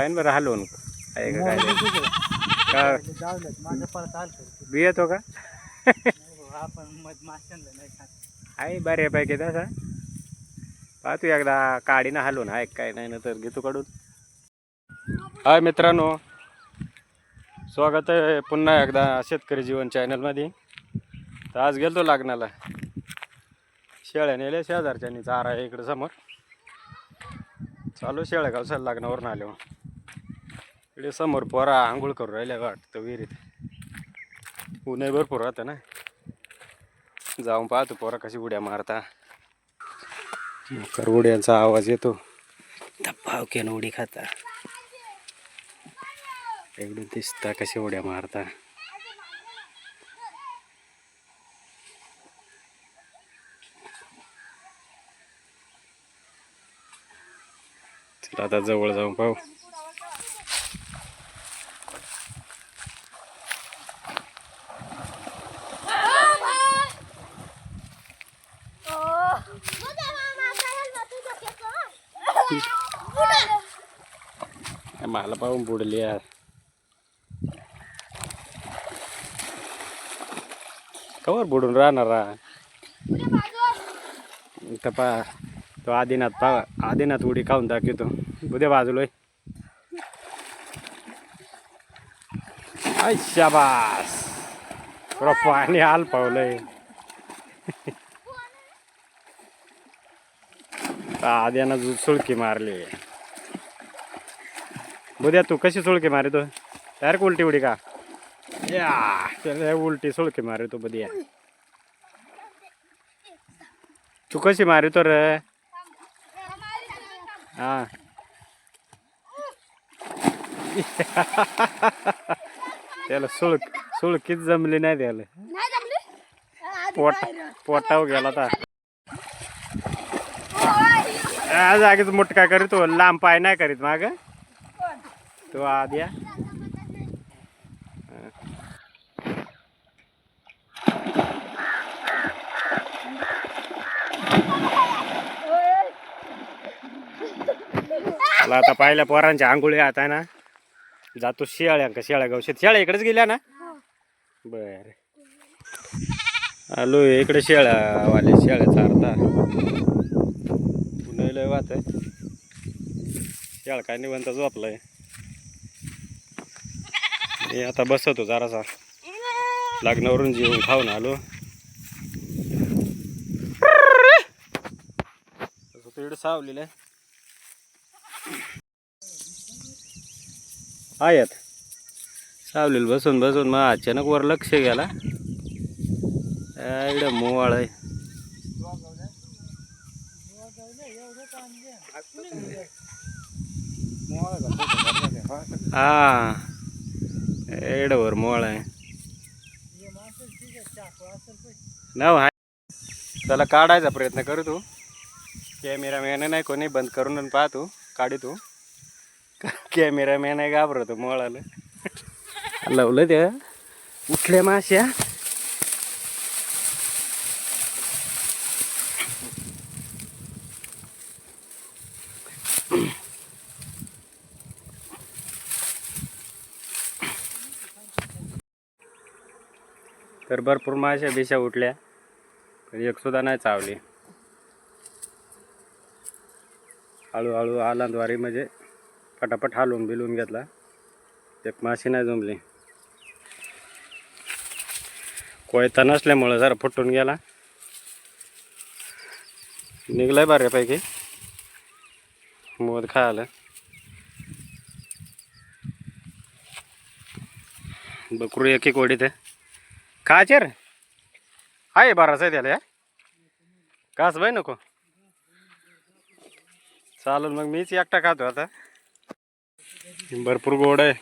पाहिन बरं हलवून आहे. का? काय ते? का माझं परत आलं बी येतो का? आपण माशांना नाही खात. आहे बऱ्यापैकी तसा. पाहतो एकदा काडीनं हलवून आहे काय नाही ना तर घेतो काढून. हाय मित्रांनो. स्वागत आहे पुन्हा एकदा शेतकरी जीवन चॅनलमध्ये तर आज गेलतो लग्नाला. शेळ्या नेल्या शेजारच्यानी चारा आहे इकडं समोर. चालू शेळ्या गावसाला लग्नावरून आले. हो. इकडे समोर पोरा आंघोळ करू राहिल्या वाटतं विहिरीत. ऊनही भरपूर राहतं ना. जाऊन पाहतो पोरा कशी उड्या मारता. मकर उड्यांचा आवाज येतो. धप्पावक्यानं उडी खाता. इकडून दिसता कशी उड्या मारता. आता जवळ जाऊन पाहू. मला पाहून बुडली यार. कवर बुडून राहणार रा इथं पा तो आदिनाथ पा आदिनाथ उडी खाऊन दाखवतो. उद्या बाजूलोय अशा शाबास. थोडं पाणी आल पावलंय आद्यानं सुळकी मारली. बुद्या तू कशी सुळकी मारे तो डायरेक्ट उलटी उडी का? या उलटी सुळकी मारे तो बदिया. तू कशी मारितो रे? हा. त्याला सुळक सुळकीच जमली नाही त्याला. पोट पोटाव गेला तर या जागेच काय करीत हो? लांब पाय नाही करीत माग? तो आद्या मला आता पाहिल्या पोरांच्या आंघोळी आता ना. जातो शियाळ्या का शियाळ्या गावशेत शियाळ्या इकडेच गेल्या ना? बर. आलो इकडे शेळ्या वाले शेळ्या चारता. पुन्हा लय वात आहे. काय निवंत झोपलाय मी आता बसवतो जरासा. लग्नावरून जेवून खाऊन आलो. तिकडे सावलेलं आहे. आहेत सावलेलं बसून बसून मग अचानक वर लक्ष गेला. एवढं मोवाळ आहे. हा एवढं वर मोवाळ आहे नव त्याला काढायचा प्रयत्न करू तू कॅमेरामॅन नाही कोणी बंद करून पाह तू काढू तू कॅमेरामॅन आहे घाबरतो मोळाला लावलं त्या उठल्या माश्या तर भरपूर माशा बिशा उठल्या पण एक सुद्धा नाही चावली. हळूहळू आलांद्वारे म्हणजे पटापट हालून बिलून घेतला. एक माशी नाही जमली. कोयता नसल्यामुळं जरा फुटून गेला. निघलाय बऱ्यापैकी. मोद खायला. बकरू एक एक ओढीत आहे. खायचे आहे बाराच आहे त्याला या कास बाई नको. चालेल मग मीच एकटा खातो आता. भरपूर गोड आहे.